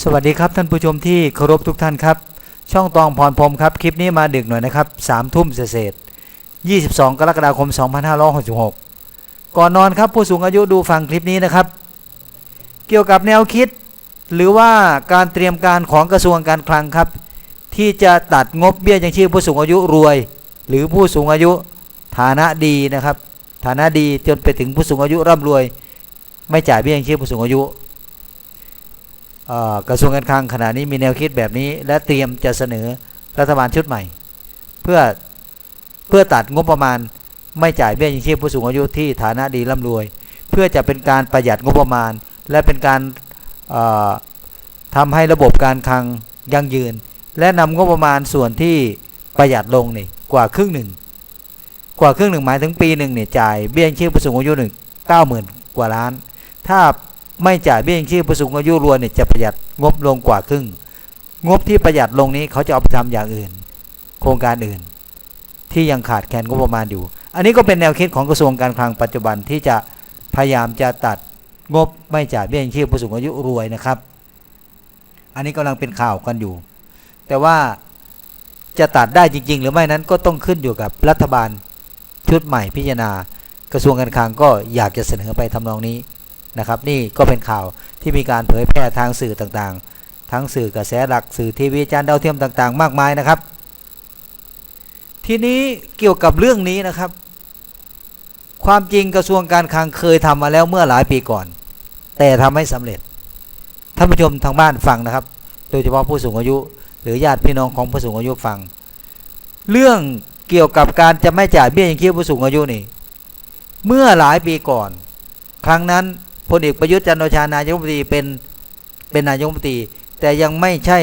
สวัสดีครับท่านผู้ชมที่เคารพทุกท่านครับ ช่องตองพรพรมครับ คลิปนี้มาดึกหน่อยนะครับสามทุ่มเศษๆ22กรกฎาคม 2566 ก่อนนอนครับผู้สูงอายุดูฟังคลิปนี้นะครับ เกี่ยวกับแนวคิด หรือว่าการเตรียมการของกระทรวงการคลังครับ ที่จะตัดงบเบี้ยยังชีพผู้สูงอายุรวย หรือผู้สูงอายุฐานะดีนะครับ ฐานะดีจนไปถึงผู้สูงอายุร่ำรวย ไม่จ่ายเบี้ยยังชีพผู้สูงอายุ กระทรวงการคลังขณะนี้มีแนวคิดแบบนี้ และเตรียมจะเสนอรัฐบาลชุดใหม่ เพื่อเพื่อตัดงบประมาณไม่จ่ายเบี้ยยังชีพผู้สูงอายุที่ฐานะดีร่ำรวย เพื่อจะเป็นการประหยัดงบประมาณ และเป็นการเอ่อทำให้ระบบการคลังยั่งยืน และนำงบประมาณส่วนที่ประหยัดลงนี่กว่าครึ่งหนึ่งกว่าครึ่งหนึ่งหมายถึงปีหนึ่งเนี่ยจ่ายเบี้ยยังชีพผู้สูงอายุหนึ่งเก้าหมื่นกว่าล้าน ถ้า ไม่จ่ายเบี้ยยังชีพผู้สูงอายุรวมเนี่ยจะประหยัดงบลงกว่าครึ่ง งบที่ประหยัดลงนี้เขาจะเอาไปทำอย่างอื่น โครงการอื่น ที่ยังขาดแคลนงบประมาณอยู่ อันนี้ก็เป็นแนวคิดของกระทรวงการคลังปัจจุบันที่จะพยายามจะตัดงบไม่จ่ายเบี้ยยังชีพผู้สูงอายุรวยนะครับ อันนี้กำลังเป็นข่าวกันอยู่ แต่ว่าจะตัดได้จริง ๆ หรือไม่นั้นก็ต้องขึ้นอยู่กับรัฐบาลชุดใหม่พิจารณา กระทรวงการคลังก็อยากจะเสนอไปทำนองนี้ นะครับ นี่ก็เป็นข่าวที่มีการเผยแพร่ทางสื่อต่างๆ ทั้งสื่อกระแสหลักสื่อทีวีจานดาวเทียมต่างๆ มากมายนะครับ ทีนี้เกี่ยวกับเรื่องนี้นะครับ ความจริงกระทรวงการคลังเคยทำมาแล้วเมื่อหลายปีก่อน แต่ทำไม่สำเร็จท่านผู้ชมทางบ้านฟังนะครับ โดยเฉพาะผู้สูงอายุ หรือญาติพี่น้องของผู้สูงอายุฟัง เรื่องเกี่ยวกับการจะไม่จ่ายเบี้ยยังชีพผู้สูงอายุนี่ เมื่อหลายปีก่อน ครั้งนั้น พลเอกประยุทธ์จันโอชานายกรัฐมนตรีเป็นเป็นนายกรัฐมนตรี แต่ยังไม่ใช่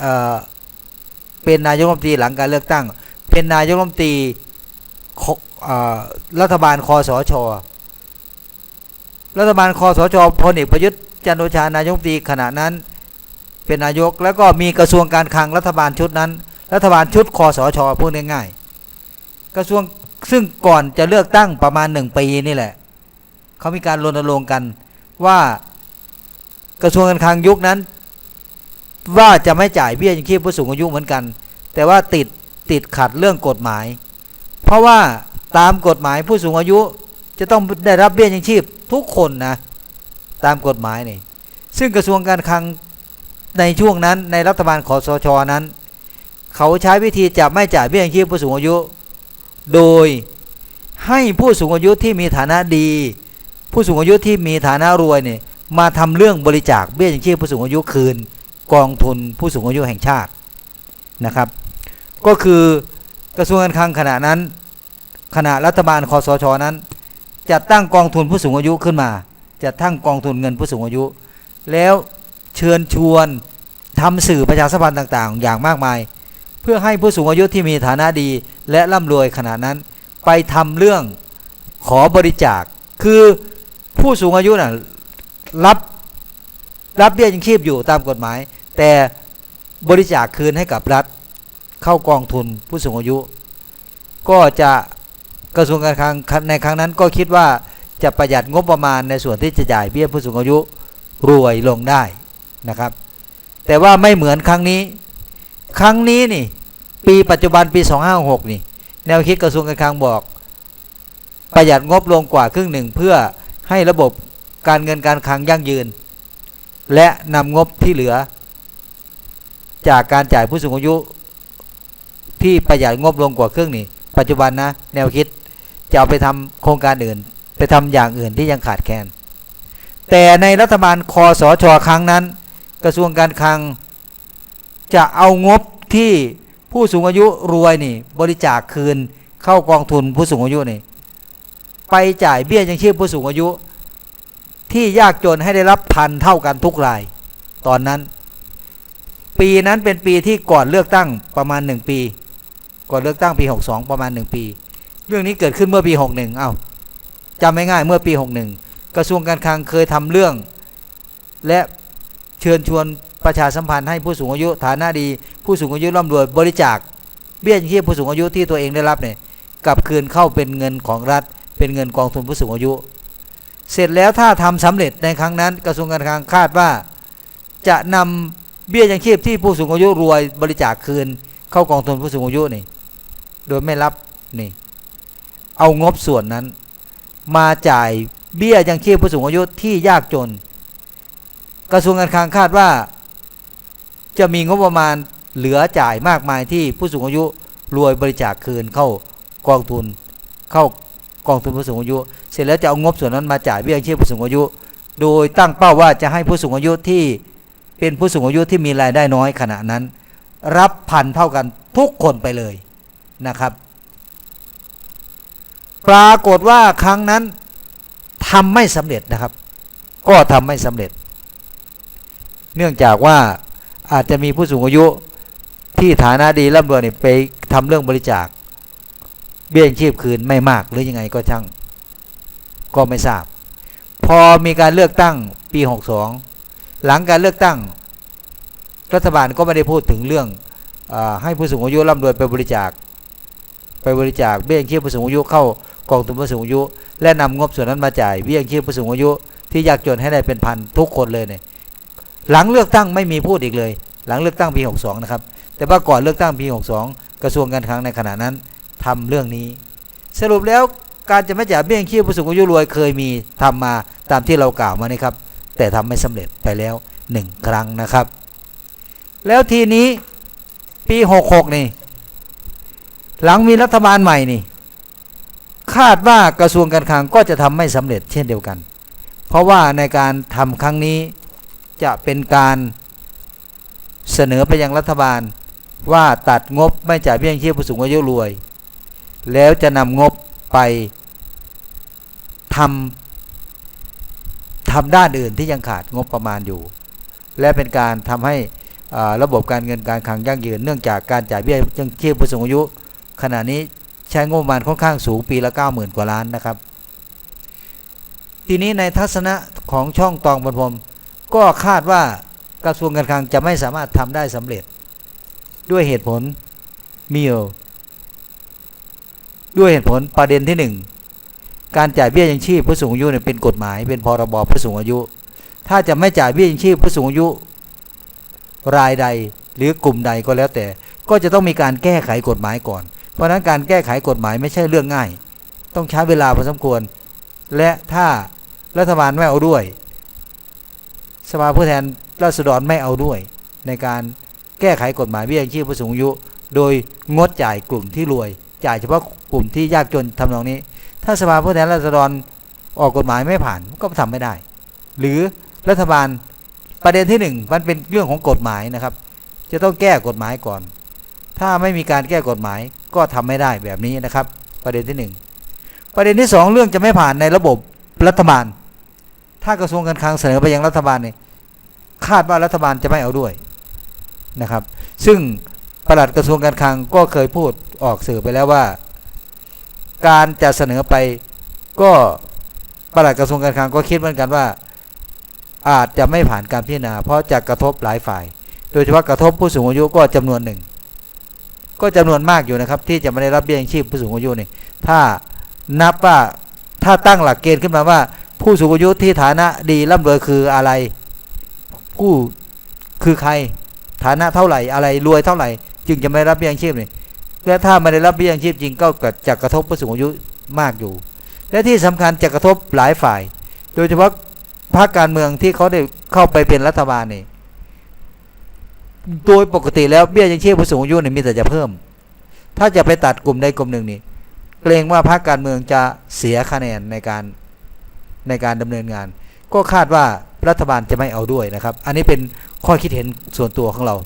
เอ่อเป็นนายกรัฐมนตรีหลังการเลือกตั้ง เป็นนายกรัฐมนตรีขออ่อรัฐบาลคอสช รัฐบาลคอสชพลเอกประยุทธ์จันโอชานายกรัฐมนตรีขณะนั้นเป็นนายกแล้วก็มีกระทรวงการคลังรัฐบาลชุดนั้น รัฐบาลชุดคอสชพูดง่ายๆกระทรวงซึ่งก่อนจะเลือกตั้งประมาณหนึ่งปีนี่แหละ เขามีการรณรงค์กันว่ากระทรวงการคลังยุคนั้น ว่าจะไม่จ่ายเบี้ยยังชีพผู้สูงอายุเหมือนกัน แต่ว่าติดติดขัดเรื่องกฎหมาย เพราะว่าตามกฎหมายผู้สูงอายุจะต้องได้รับเบี้ยยังชีพทุกคนนะตามกฎหมายนี่ซึ่งกระทรวงการคลังในช่วงนั้นในรัฐบาลคอสชนั้น เขาใช้วิธีจะไม่จ่ายเบี้ยยังชีพผู้สูงอายุ โดยให้ผู้สูงอายุที่มีฐานะดี ผู้สูงอายุที่มีฐานะรวยเนี่ยมาทำเรื่องบริจาคเบี้ยยังชีพผู้สูงอายุคืนกองทุนผู้สูงอายุแห่งชาตินะครับ ก็คือกระทรวงการคลังขณะนั้นขณะรัฐบาลคอสชนั้นจัดตั้งกองทุนผู้สูงอายุขึ้นมาจัดตั้งกองทุนเงินผู้สูงอายุ แล้วเชิญชวนทำสื่อประชาสัมพันธ์ต่างๆ อย่างมากมาย เพื่อให้ผู้สูงอายุที่มีฐานะดีและร่ำรวยขณะนั้น ไปทำเรื่องขอบริจาค คือ ผู้สูงอายุน่ะรับรับเบี้ยยังชีพอยู่ตามกฎหมาย แต่บริจาคคืนให้กับรัฐ เข้ากองทุนผู้สูงอายุ ก็จะกระทรวงการคลังในครั้งนั้นก็คิดว่าจะประหยัดงบประมาณในส่วนที่จะจ่ายเบี้ยผู้สูงอายุรวยลงได้นะครับ แต่ว่าไม่เหมือนครั้งนี้ ครั้งนี้นี่ ปีปัจจุบันปี 2566นี่ แนวคิดกระทรวงการคลังบอก ประหยัดงบลงกว่าครึ่งหนึ่งเพื่อ ให้ระบบการเงินการคลังยั่งยืน และนำงบที่เหลือ จากการจ่ายผู้สูงอายุ ที่ประหยัดงบลงกว่าครึ่งนี่ปัจจุบันนะ แนวคิดจะเอาไปทำโครงการอื่น ไปทำอย่างอื่นที่ยังขาดแคลนแต่ในรัฐบาลคอสชครั้งนั้น กระทรวงการคลัง จะเอางบที่ผู้สูงอายุรวยนี่ บริจาคคืนเข้ากองทุนผู้สูงอายุนี่ ไปจ่ายเบี้ยยังชีพผู้สูงอายุ ที่ยากจนให้ได้รับพันเท่ากันทุกราย ตอนนั้น ปีนั้นเป็นปีที่ก่อนเลือกตั้งประมาณหนึ่งปี ก่อนเลือกตั้งปี62ประมาณ1ปี เรื่องนี้เกิดขึ้นเมื่อปี61เอ้าจำไม่ง่ายเมื่อปี61กระทรวงการคลังเคยทำเรื่อง และเชิญชวนประชาสัมพันธ์ให้ผู้สูงอายุฐานะดี ผู้สูงอายุร่ำรวยบริจาคเบี้ยยังชีพผู้สูงอายุที่ตัวเองได้รับเนี่ยกลับคืนเข้าเป็นเงินของรัฐ เป็นเงินกองทุนผู้สูงอายุ เสร็จแล้วถ้าทำสำเร็จในครั้งนั้น กระทรวงการคลังคาดว่า จะนำเบี้ยยังชีพที่ผู้สูงอายุรวยบริจาคคืน เข้ากองทุนผู้สูงอายุนี่ โดยไม่รับนี่เอางบส่วนนั้น มาจ่ายเบี้ยยังชีพผู้สูงอายุที่ยากจน กระทรวงการคลังคาดว่า จะมีงบประมาณเหลือจ่ายมากมายที่ผู้สูงอายุรวยบริจาคคืนเข้ากองทุนเข้า กองทุนผู้สูงอายุ เสร็จแล้วจะเอางบส่วนนั้นมาจ่ายเบี้ยยังชีพผู้สูงอายุ โดยตั้งเป้าว่าจะให้ผู้สูงอายุที่เป็นผู้สูงอายุที่มีรายได้น้อยขณะนั้น รับพันเท่ากันทุกคนไปเลยนะครับ ปรากฏว่าครั้งนั้นทำไม่สำเร็จนะครับ ก็ทำไม่สำเร็จ เนื่องจากว่าอาจจะมีผู้สูงอายุที่ฐานะดีร่ำรวยเนี่ยไปทำเรื่องบริจาค เบี้ยชีพคืนไม่มากหรือยังไงก็ช่าง ก็ไม่ทราบ พอมีการเลือกตั้งปี62หลังการเลือกตั้ง รัฐบาลก็ไม่ได้พูดถึงเรื่องอให้ผู้สูงอายุร่ำรวยไปบริจาค ไปบริจาคเบี้ยชีพผู้สูงอายุเข้ากองทุนผู้สูงอายุ และนำงบส่วนนั้นมาจ่ายเบี้ยชีพผู้สูงอายุ ที่ยากจนให้ได้เป็นพันทุกคนเลยเนี่ยหลังเลือกตั้งไม่มีพูดอีกเลย หลังเลือกตั้งปี62นะครับแต่ว่าก่อนเลือกตั้งปี62กระทรวงการคลังในขณะนั้น ทำเรื่องนี้ สรุปแล้วการจะไม่จ่ายเบี้ยยังชีพผู้สูงอายุรวยเคยมีทำมาตามที่เรากล่าวมานี่ครับ แต่ทำไม่สำเร็จไปแล้วหนึ่งครั้งนะครับ แล้วทีนี้ปี66นี่ หลังมีรัฐบาลใหม่นี่ คาดว่ากระทรวงการคลังก็จะทำไม่สำเร็จเช่นเดียวกัน เพราะว่าในการทำครั้งนี้จะเป็นการเสนอไปยังรัฐบาลว่าตัดงบไม่จ่ายเบี้ยยังชีพผู้สูงอายุรวย แล้วจะนำงบไปทำทำด้านอื่นที่ยังขาดงบประมาณอยู่ และเป็นการทำให้ระบบการเงินการคลังยั่งยืนเนื่องจากการจ่ายเบี้ยยังเชีพผู้สูงอายุ ขณะนี้ใช้งบประมาณค่อนข้างสูงปีละ 90,000 กว่าล้านนะครับ ทีนี้ในทัศนะของช่องตองบรรพมก็คาดว่ากระทรวงการคลังจะไม่สามารถทำได้สำเร็จด้วยเหตุผลมีอยู่ ด้วยเหตุผลประเด็นที่หนึ่งการจ่ายเบี้ยยังชีพผู้สูงอายุเนี่ยเป็นกฎหมายเป็นพรบผู้สูงอายุ ถ้าจะไม่จ่ายเบี้ยยังชีพผู้สูงอายุ รายใดหรือกลุ่มใดก็แล้วแต่ ก็จะต้องมีการแก้ไขกฎหมายก่อน เพราะฉะนั้นการแก้ไขกฎหมายไม่ใช่เรื่องง่าย ต้องใช้เวลาพอสมควร และถ้ารัฐบาลไม่เอาด้วย สภาผู้แทนราษฎรไม่เอาด้วย ในการแก้ไขกฎหมายเบี้ยยังชีพผู้สูงอายุ โดยงดจ่ายกลุ่มที่รวย จ่ายเฉพาะ กลุ่มที่ยากจนทำนองนี้ ถ้าสภาผู้แทนราษฎรออกกฎหมายไม่ผ่านก็ทำไม่ได้ หรือรัฐบาลประเด็นที่หนึ่งมันเป็นเรื่องของกฎหมายนะครับ จะต้องแก้กฎหมายก่อน ถ้าไม่มีการแก้กฎหมายก็ทำไม่ได้แบบนี้นะครับ ประเด็นที่หนึ่งประเด็นที่สองเรื่องจะไม่ผ่านในระบบรัฐบาล ถ้ากระทรวงการคลังเสนอไปยังรัฐบาลเนี่ยคาดว่ารัฐบาลจะไม่เอาด้วยนะครับ ซึ่งประหลัดกระทรวงการคลังก็เคยพูดออกสื่อไปแล้วว่า การจะเสนอไปก็ปลัดกระทรวงการคลังก็คิดเหมือนกันว่า อาจจะไม่ผ่านการพิจารณา เพราะจะกระทบหลายฝ่าย โดยเฉพาะกระทบผู้สูงอายุก็จำนวนหนึ่ง ก็จำนวนมากอยู่นะครับ ที่จะไม่ได้รับเบี้ยยังชีพผู้สูงอายุนี่ถ้านับว่าถ้าตั้งหลักเกณฑ์ขึ้นมาว่า ผู้สูงอายุที่ฐานะดีร่ำรวยคืออะไรผู้คือใครฐานะเท่าไหร่อะไรรวยเท่าไหร่ จึงจะไม่รับเบี้ยยังชีพนี่ และถ้าไม่ได้รับเบี้ยยังชีพจริงก็จะกระทบผู้สูงอายุมากอยู่ และที่สำคัญจะกระทบหลายฝ่าย โดยเฉพาะพรรคการเมืองที่เขาได้เข้าไปเป็นรัฐบาลนี่โดยปกติแล้วเบี้ยยังชีพผู้สูงอายุเนี่ยมีแต่จะเพิ่ม ถ้าจะไปตัดกลุ่มใดกลุ่มหนึ่งนี่เกรงว่าพรรคการเมืองจะเสียคะแนนในการในการดำเนินงาน ก็คาดว่ารัฐบาลจะไม่เอาด้วยนะครับ อันนี้เป็นข้อคิดเห็นส่วนตัวของเรา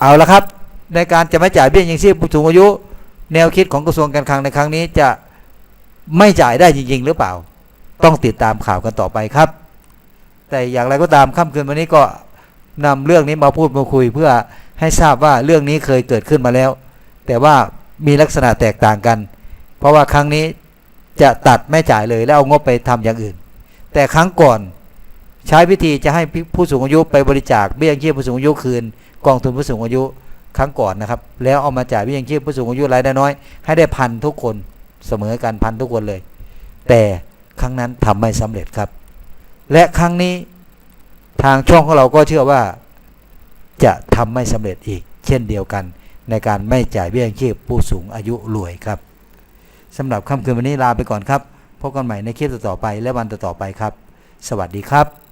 เอาละครับ ในการจะไม่จ่ายเบี้ยยังชีพผู้สูงอายุ แนวคิดของกระทรวงการคลังในครั้งนี้จะไม่จ่ายได้จริง ๆ หรือเปล่า ต้องติดตามข่าวกันต่อไปครับ แต่อย่างไรก็ตามค่ำคืนวันนี้ก็นำเรื่องนี้มาพูดมาคุย เพื่อให้ทราบว่าเรื่องนี้เคยเกิดขึ้นมาแล้ว แต่ว่ามีลักษณะแตกต่างกัน เพราะว่าครั้งนี้จะตัดไม่จ่ายเลยแล้วเอางบไปทำอย่างอื่น แต่ครั้งก่อนใช้วิธีจะให้ผู้สูงอายุไปบริจาคเบี้ยยังชีพผู้สูงอายุคืน กองทุนผู้สูงอายุ ครั้งก่อนนะครับ แล้วเอามาจ่ายเบี้ยยังชีพผู้สูงอายุรายได้น้อย ให้ได้พันทุกคนเสมอกันพันทุกคนเลย แต่ครั้งนั้นทำไม่สำเร็จครับ และครั้งนี้ทางช่องของเราก็เชื่อว่าจะทำไม่สำเร็จอีก เช่นเดียวกัน ในการไม่จ่ายเบี้ยยังชีพผู้สูงอายุรวยครับสำหรับค่ำคืนวันนี้ลาไปก่อนครับพบกันใหม่ในคลิปต่อไปและวันต่อไปครับ สวัสดีครับ